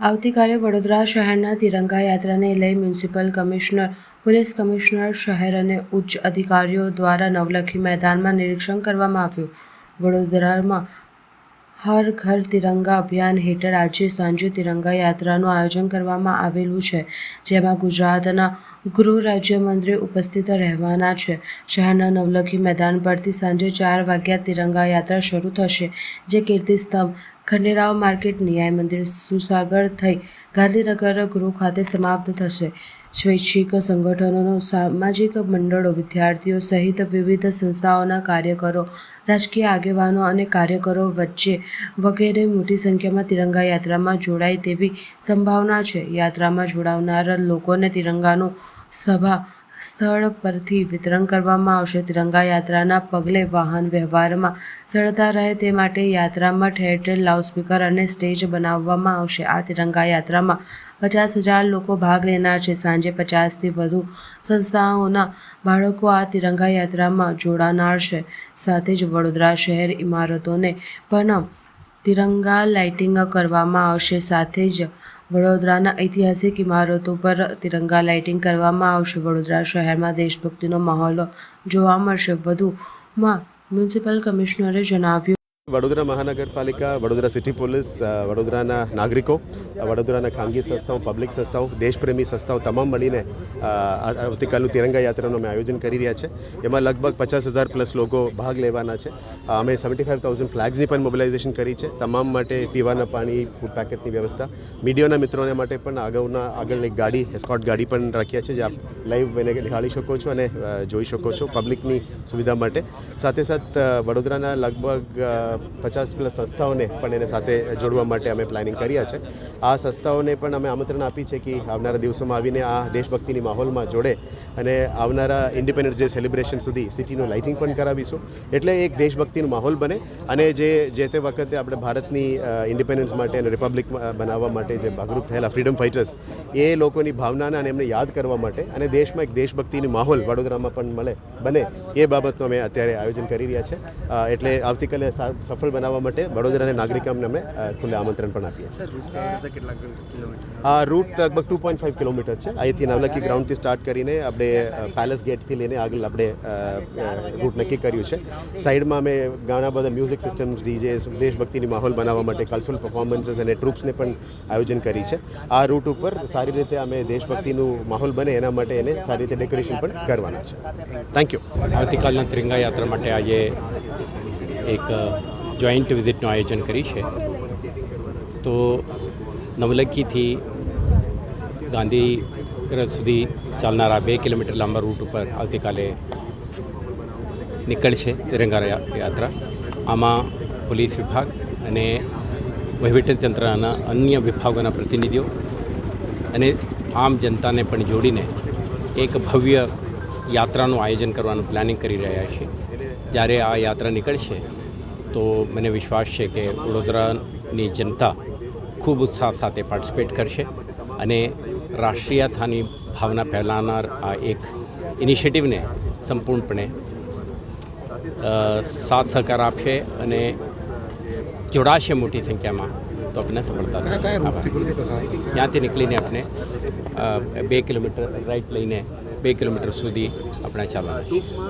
આવતીકાલે વડોદરા શહેરના તિરંગા યાત્રાને લઈ મ્યુનિસિપલ કમિશનર, પોલીસ કમિશનર, શહેર અને ઉચ્ચ અધિકારીઓ દ્વારા નવલખી મેદાનમાં નિરીક્ષણ કરવામાં આવ્યું. વડોદરામાં હર ઘર તિરંગા અભિયાન હેઠળ આજે સાંજે તિરંગા યાત્રાનું આયોજન કરવામાં આવેલું છે, જેમાં ગુજરાતના ગૃહ રાજ્યમંત્રી ઉપસ્થિત રહેવાના છે. શહેરના નવલખી મેદાન પરથી સાંજે ચાર વાગ્યા તિરંગા યાત્રા શરૂ થશે, જે કીર્તિસ્તંભ ખંડેરાવ માર્કેટ ન્યાય મંદિર સુસાગર થઈ ગાંધીનગર ગૃહ ખાતે સમાપ્ત થશે. સ્વૈચ્છિક સંગઠનોનો સામાજિક મંડળો, વિદ્યાર્થીઓ સહિત વિવિધ સંસ્થાઓના કાર્યકરો, રાજકીય આગેવાનો અને કાર્યકરો વચ્ચે વગેરે મોટી સંખ્યામાં તિરંગા યાત્રામાં જોડાય તેવી સંભાવના છે. યાત્રામાં જોડાવનાર લોકોને તિરંગાનું સભા સ્થળ પરથી વિતરણ કરવામાં આવશે. તિરંગા યાત્રાના પગલે વાહન વ્યવહારમાં સરળતા રહે તે માટે યાત્રામાં ઠેર ઠેર લાઉડસ્પીકર અને સ્ટેજ બનાવવામાં આવશે. આ તિરંગા યાત્રામાં પચાસ હજાર લોકો ભાગ લેનાર છે. સાંજે પચાસથી વધુ સંસ્થાઓના બાળકો આ તિરંગા યાત્રામાં જોડાનાર છે. સાથે જ વડોદરા શહેર ઇમારતોને પણ તિરંગા લાઇટિંગ કરવામાં આવશે. સાથે જ વડોદરાના ઐતિહાસિક ઇમારતો પર તિરંગા લાઇટિંગ કરવામાં આવશે. વડોદરા શહેરમાં દેશભક્તિનો માહોલ જોવા મળશે. વધુમાં મ્યુનિસિપલ કમિશનરે જણાવ્યું વડોદરા મહાનગરપાલિકા, વડોદરા સિટી પોલીસ વડોદરાના નાગરિકો વડોદરાના ખાનગી સંસ્થાઓ, પબ્લિક સંસ્થાઓ, દેશપ્રેમી સંસ્થાઓ તમામ મળીને આવતીકાલનું તિરંગા યાત્રાનું અમે આયોજન કરી રહ્યા છે. એમાં લગભગ પચાસ હજાર પ્લસ લોકો ભાગ લેવાના છે. અમે સેવન્ટી ફાઇવ થાઉઝન્ડ ફ્લેગ્સની પણ મોબિલાઇઝેશન કરી છે. તમામ માટે પીવાના પાણી, ફૂડ પેકેટ્સની વ્યવસ્થા. મીડિયાના મિત્રોને માટે પણ અગાઉના આગળ એક ગાડી, એસ્કોટ ગાડી પણ રાખ્યા છે, જે આપ લાઈવ એને નિહાળી શકો છો અને જોઈ શકો છો પબ્લિકની સુવિધા માટે. સાથે સાથ વડોદરાના લગભગ પચાસ પ્લસ સંસ્થાઓને પણ એને સાથે જોડવા માટે અમે પ્લાનિંગ કર્યા છે. આ સંસ્થાઓને પણ અમે આમંત્રણ આપી છે કે આવનારા દિવસોમાં આવીને આ દેશભક્તિની માહોલમાં જોડે અને આવનારા ઇન્ડિપેન્ડન્સ ડે સેલિબ્રેશન સુધી સિટીનું લાઇટિંગ પણ કરાવીશું. એટલે એક દેશભક્તિનો માહોલ બને અને જે જે તે વખતે આપણે ભારતની ઇન્ડિપેન્ડન્સ માટે અને રિપબ્લિક બનાવવા માટે જે ભાગરૂપ થયેલા ફ્રીડમ ફાઇટર્સ એ લોકોની ભાવનાને અને એમને યાદ કરવા માટે અને દેશમાં એક દેશભક્તિની માહોલ વડોદરામાં પણ મળે, બને, એ બાબતનું અમે અત્યારે આયોજન કરી રહ્યા છે. એટલે આવતીકાલે સફળ બનાવવા માટે વડોદરાના નાગરિકોને અમે ખુલ્લે આમંત્રણ પણ આપીએ છીએ. આ રૂટ લગભગ ટુ પોઈન્ટ ફાઇવ કિલોમીટર છે. અહીંથી નવલખી ગ્રાઉન્ડથી સ્ટાર્ટ કરીને આપણે પેલેસ ગેટથી લઈને આગળ આપણે રૂટ નક્કી કર્યું છે. સાઈડમાં અમે ઘણા બધા મ્યુઝિક સિસ્ટમ્સ ડીજે દેશભક્તિની માહોલ બનાવવા માટે કલ્ચરલ પરફોર્મન્સીસ અને ટ્રુપ્સને પણ આયોજન કરી છે. આ રૂટ ઉપર સારી રીતે અમે દેશભક્તિનું માહોલ બને એના માટે એને સારી રીતે ડેકોરેશન પણ કરવાના છે. થેન્ક યુ આવતીકાલના ત્રિંગા યાત્રા માટે આજે એક જોઈન્ટ વિઝિટનું આયોજન કરી છે. તો નવલખીથી ગાંધીનગર સુધી ચાલનારા બે કિલોમીટર લાંબા રૂટ ઉપર આવતીકાલે નીકળશે તિરંગા યાત્રા. આમાં પોલીસ વિભાગ અને વહીવટીતંત્રના અન્ય વિભાગોના પ્રતિનિધિઓ અને આમ જનતાને પણ જોડીને એક ભવ્ય યાત્રાનું આયોજન કરવાનું પ્લાનિંગ કરી રહ્યા છે. જ્યારે આ યાત્રા નીકળશે તો મને વિશ્વાસ છે કે વડોદરાની જનતા ખૂબ ઉત્સાહ સાથે પાર્ટિસિપેટ કરશે અને રાષ્ટ્રીયતાની ભાવના ફેલાવનાર આ એક ઇનિશિયેટિવને સંપૂર્ણપણે સાથ સહકાર આપશે અને જોડાશે મોટી સંખ્યામાં તો આપણને સફળતા ત્યાંથી નીકળીને આપણે બે કિલોમીટર રાઈટ લઈને બે કિલોમીટર સુધી આપણે ચાલવાનું